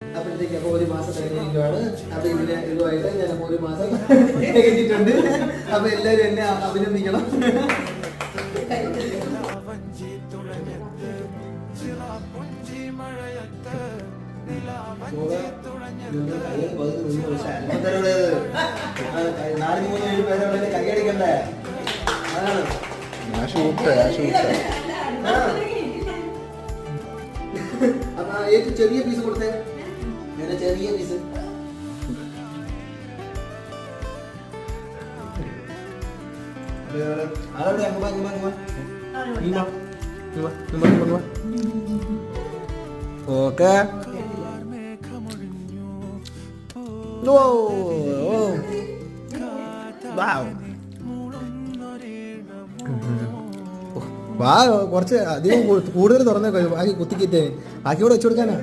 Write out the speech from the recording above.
അപ്പോഴത്തേക്ക് അപ്പൊ ഒരു മാസം ഇതിന് ഇതുമായിട്ട് ഞാൻ ഒരു മാസം അപ്പോൾ എല്ലാവരും എന്നെ അഭിനന്ദിക്കണം. നാല് മൂന്ന് ഏഴ് കൈയടിക്കണ്ടേ അതാണ് അപ്പൊ ഏറ്റവും ചെറിയ പീസ് കൊടുത്തേ? ചെറിയ പീസ് ആളോട് അങ്ങ് അങ്ങ് അങ്ങ് ഓക്കെ ഓ വാവ് വാ കുറച്ച് അധികം കൂടുതൽ തുറന്നേക്കോ ബാക്കി കുത്തിക്കിറ്റേ ബാക്കി കൂടെ വെച്ചു കൊടുക്കാനാ.